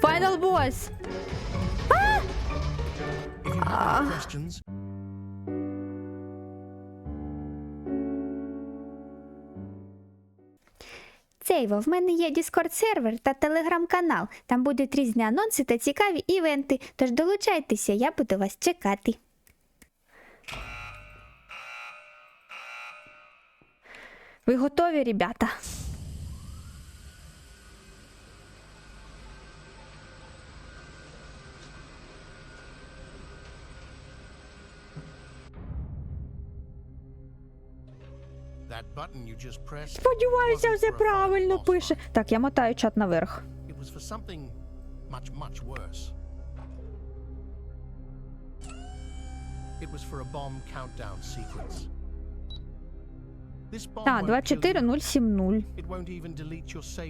Final boss! Questions, Цейво, в мене є Discord сервер та телеграм-канал. Там будуть різні анонси та цікаві івенти. Тож долучайтеся, я буду вас чекати. Ви готові, ребята?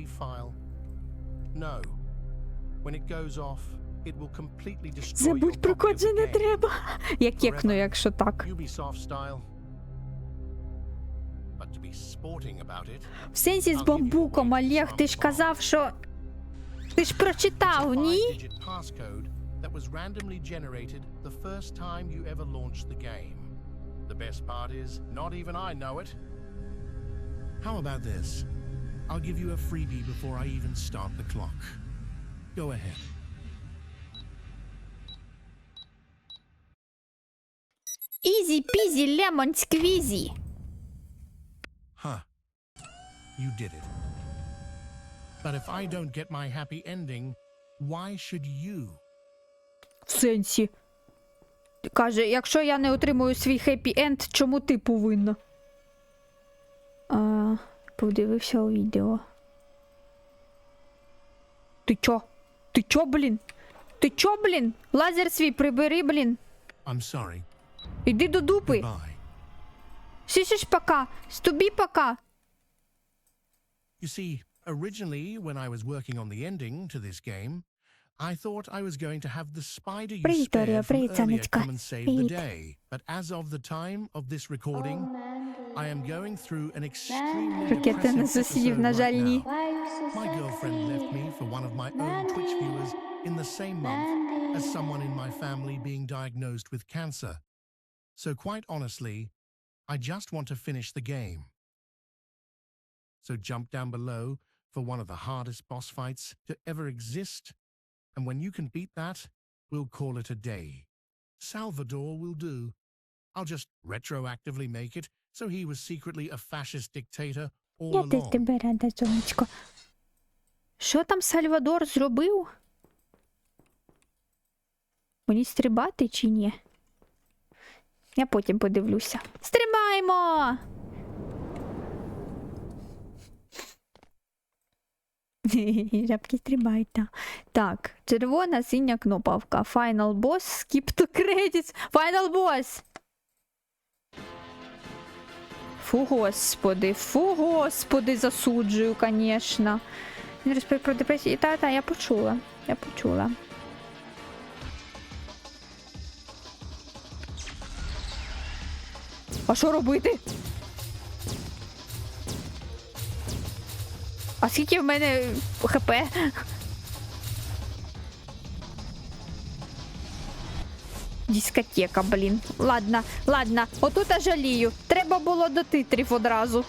File. No. When it goes off, it will completely destroy your Забудь про код же не треба. Я кекну, якщо так. В сенсі з бамбуком, Олег, ти ж казав, що. Ти ж прочитав, ні? five-digit passcode that was randomly generated the first time you ever launched the game. The best part is, not even I know it. How about this? I'll give you a freebie before I even start the clock. Go ahead. Ізі пізі лемон сквізі. Huh. You did it. But if I don't get my happy ending, why should you? В сенсі. Каже, якщо я не отримую свій хеппі енд, чому ти повинна? А, подивився у відео. Ти чо? Ти чо, блін? Ти чо, блін? Лазер свій прибери, блін. I'm sorry. Іди до дупи. Bye. Сісіш пока. Стубі пока. You see, originally, when I was working on the ending to this game, I thought I was going to have the spider you Привіт, Оріо, spared from привіт, earlier сонечко. come and save the Привіт. day. But as of the time of this recording, I am going through an extremely Ракета на depressing сусідів, episode на right жаль, ні. now. My girlfriend left me for one of my own Twitch viewers in the same month as someone in my family being diagnosed with cancer. So quite honestly, I just want to finish the game. So jump down below for one of the hardest boss fights to ever exist. And when you can beat that, we'll call it a day. Salvador will do. I'll just retroactively make it so he was secretly a fascist dictator all Я теж along. тебе рада, сонечко. Що там Сальвадор зробив? Мені стрибати чи ні? Я потім подивлюся. Стрибаємо! Жабки стрибають, так. Червона синя кнопавка. Final boss, skip to credits. Final boss! Фу, господи, фу, господи, засуджую, конечно. Він розповів про депресію. Та, та, я почула. Я почула. А що робити? А скільки в мене хп? Дискотека, блін. Ладно, ладно, отут я жалію. Треба було до титрів одразу.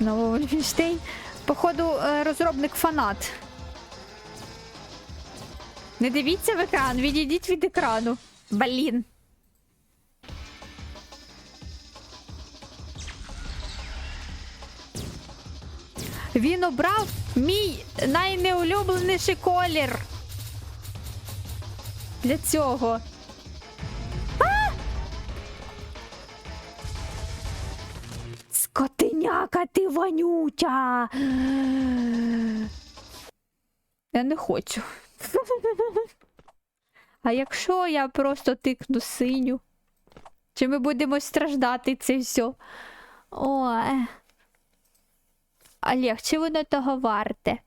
Ну, Вольфенштейн, походу, е, розробник фанат. Не дивіться в екран, відійдіть від екрану. Блін. Він обрав мій найнеулюбленіший колір. Для цього. А! Скотиняка ти вонюча. Я не хочу. А якщо я просто тикну синю? Чи ми будемо страждати це все? Ой. Олег, чи воно того варте?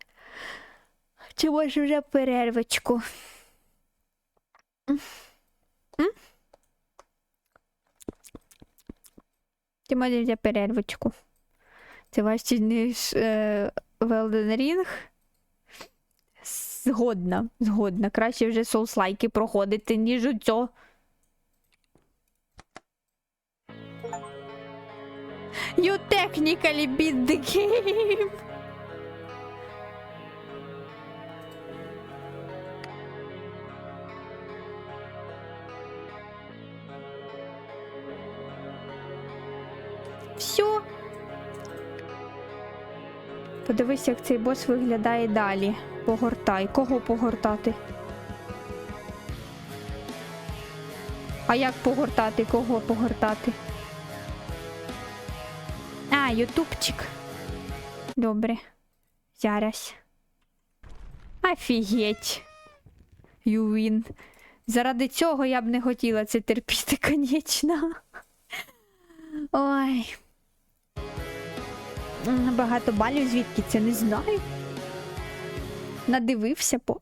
Чи може вже перервочку? Чи може вже перервочку? Це важче, ніж е, Elden Згодна, згодна. Краще вже соуслайки проходити, ніж у цього. You technically beat the game. Все. Подивись, як цей бос виглядає далі. Погортай. Кого погортати? А як погортати? Кого погортати? Ютубчик. Добре. Зараз. Офігеть. Win. Заради цього я б не хотіла це терпіти, конечно. Ой. Багато балів звідки це не знаю. Надивився по.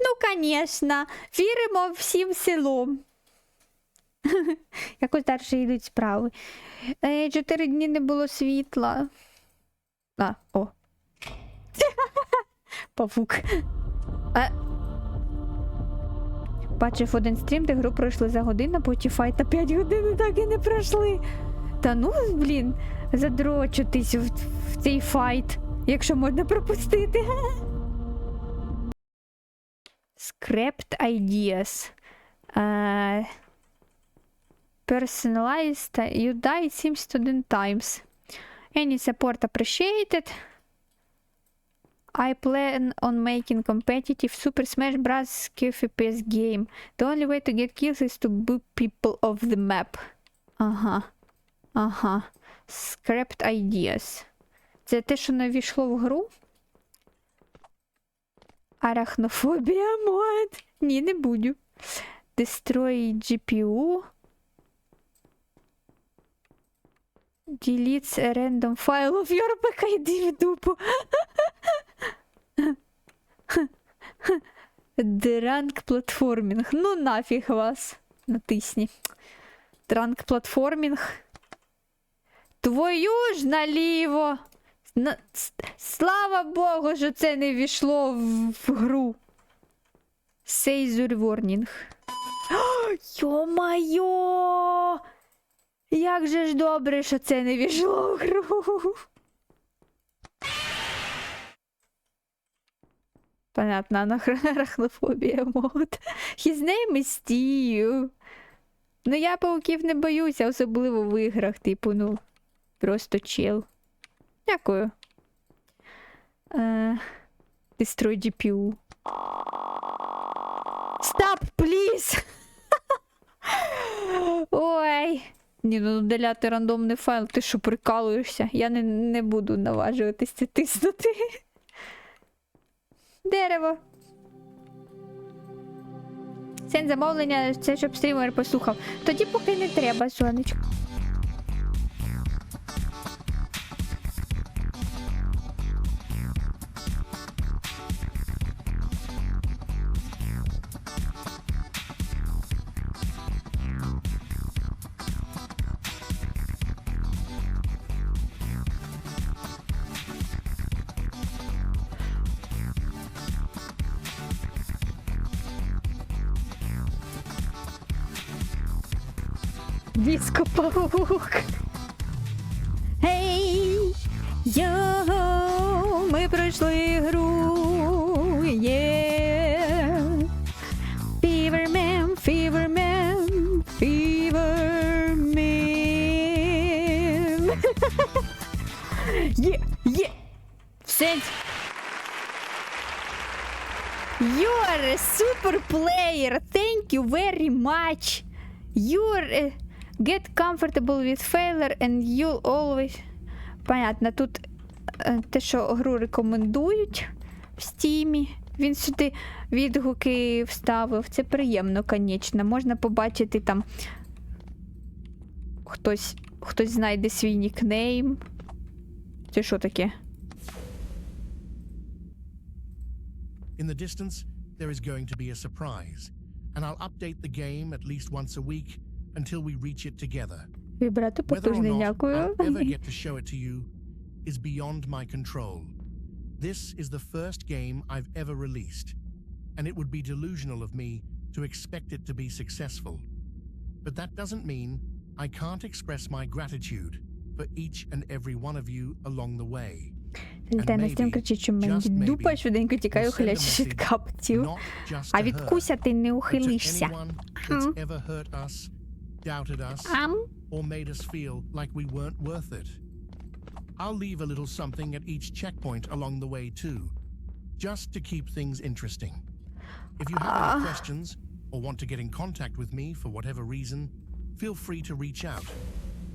Ну, звісно, віримо всім селом. Якось далі йдуть справи. Е, Чотири дні не було світла. А, о. Павук. Е. Бачив один стрім, де гру пройшли за годину, потім файта 5 годин так і не пройшли. Та ну, блін, задрочитись в, в цей файт, якщо можна пропустити. Scrapped ideas. Personalized. You seems to times. Any support appreciated. I plan on making competitive Super Smash Bros. FPS game. The only way to get kills is to boot people off the map. Ага. Ага. Scrapped ideas. Це те, що не війшло в гру? Арахнофобія мод. Ні, не буду. Destroy GPU. Deletes a random file of your PC. Йди в дупу. Дранк платформінг. Ну нафіг вас. Натисні. Дранк платформінг. Твою ж наліво. На... Слава Богу, що це не війшло в, в гру. Сейзур Ворнінг. Йо-майо! Як же ж добре, що це не війшло в гру. Понятно, анахр- арахнофобія мод. His name is Steve. Ну я пауків не боюся, особливо в іграх, типу, ну, просто чел. Дякую. Е, Destroy GPU. Stop, please! Ой. Ні, ну удаляти рандомний файл, ти що прикалуєшся? Я не, не буду наважуватися тиснути. Дерево. Сень замовлення, це щоб стрімер послухав. Тоді поки не треба, сонечко. Диско паук. Гей! Йо! Ми пройшли гру. Є! Фівермен, фівермен, фівермен. Є! Є! Все! You're a super player. Thank you very much. You're a... get comfortable with failure and you'll always. Понятно, тут е, те, що гру рекомендують в стімі. Він сюди відгуки вставив. Це приємно, звісно. Можна побачити там хтось, хтось знайде свій нікнейм. Це що таке? In the distance, there is going to be a surprise, and I'll update the game at least once a week until we reach it together. Вібрато Whether or потужний, not дякую. I'll ever get to show it to you is beyond my control. This is the first game I've ever released, and it would be delusional of me to expect it to be successful. But that doesn't mean I can't express my gratitude for each and every one of you along the way. Літає на стрім maybe, кричить, що мені just maybe, дупа швиденько тікає, we'll send a ухиляючись від message капців. Not just А to від her, куся ти не but to ухилишся. doubted us, Ам? or made us feel like we weren't worth it. I'll leave a little something at each checkpoint along the way, too, just to keep things interesting. If you have any questions or want to get in contact with me for whatever reason, feel free to reach out.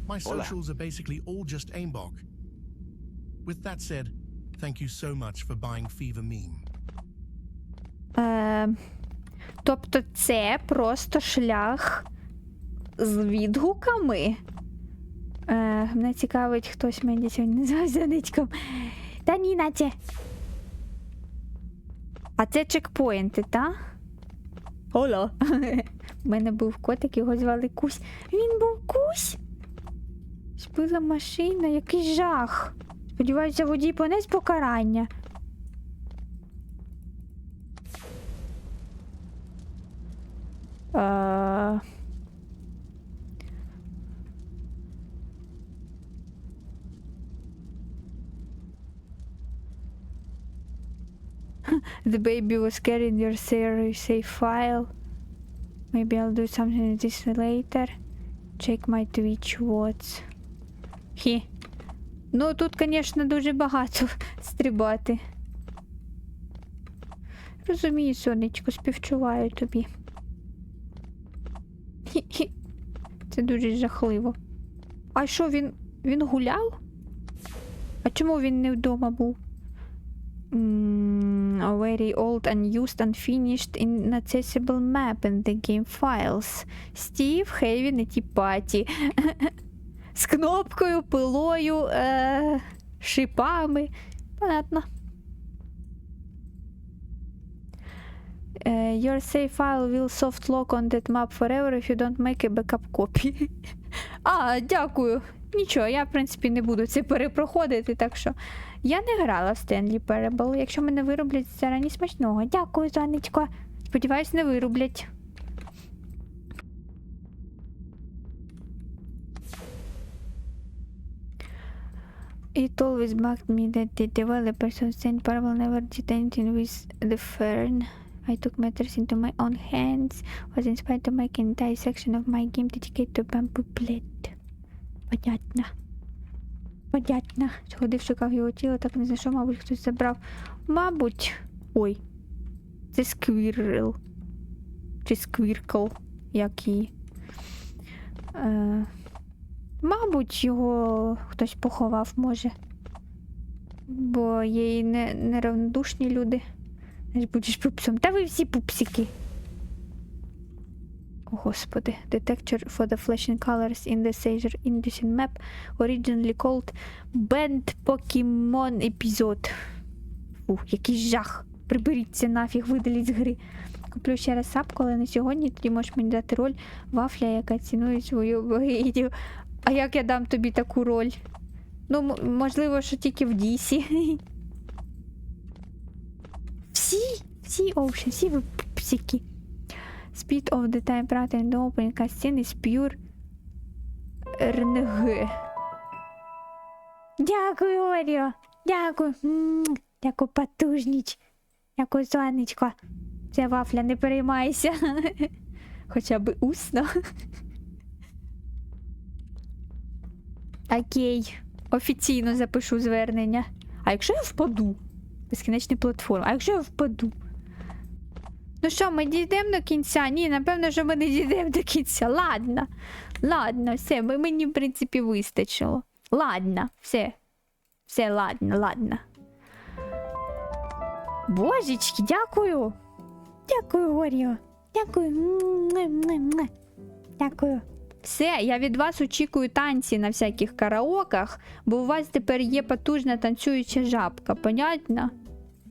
My socials are basically all just aimbok. With that said, thank you so much for buying Fever Meme. Е, тобто це просто шлях з відгуками. Е, мене цікавить, хтось мені сьогодні назвався ничком. Та ні, наче. А це чекпоінти, та? Ола. У мене був котик, його звали Кусь. Він був Кусь. Збила машина, який жах. Сподіваюся, водій понес покарання. Е, The baby was carrying your save file. Maybe I'll do something with this later. Check my Twitch what's. Хі. Ну, тут, звісно, дуже багато стрибати. Розумію, сонечко, співчуваю тобі. Хі-хі. Це дуже жахливо. А що він. він гуляв? А чому він не вдома був? Mm, a very old, unused, unfinished, inaccessible map in the game files. Стів, Хейвін і ті паті. З кнопкою, пилою, е- шипами. Понятно. Uh, your save file will soft lock on that map forever if you don't make a backup copy. а, дякую. Нічого, я, в принципі, не буду це перепроходити, так що я не грала в Stanley Parable. Якщо мене вироблять зарані смачного. Дякую, Занечко. Сподіваюсь, не вироблять. It always bugged me that the developers of Stanley Parable never did anything with the fern. I took matters into my own hands, was inspired to make an entire section of my game dedicated to bamboo blade. Понятно. Понятно. Сходив, шукав його тіло, так не знайшов, мабуть, хтось забрав. Мабуть. Ой. Це сквірл. Чи сквіркл, як її. Е, мабуть, його хтось поховав, може. Бо є і не, неравнодушні люди. Будеш пупсом. Та ви всі пупсики. Господи, detector for the flashing colors in the Sager Inducing map, originally called Band Pokemon Episode. Фу, який жах. Приберіться нафіг, видаліть з гри. Куплю ще раз сап, коли не сьогодні, тоді можеш мені дати роль вафля, яка цінує свою богиню. А як я дам тобі таку роль? Ну, можливо, що тільки в Дісі. Всі, всі Ocean, всі ви пупсики. Speed of the time browser and open cutscene is pure RNG. Дякую, Оріо. Дякую. Дякую, потужніч. Дякую, сонечко. Це вафля, не переймайся. Хоча б усно. Окей. Офіційно запишу звернення. А якщо я впаду? Безкінечні платформи. А якщо я впаду? Ну що, ми дійдемо до кінця? Ні, напевно, що ми не дійдемо до кінця. Ладно. Ладно, все, мені, в принципі, вистачило. Ладно, все. Все, ладно, ладно. Божечки, дякую. Дякую, Горіо. Дякую. Дякую. Все, я від вас очікую танці на всяких караоках, бо у вас тепер є потужна танцююча жабка, понятно?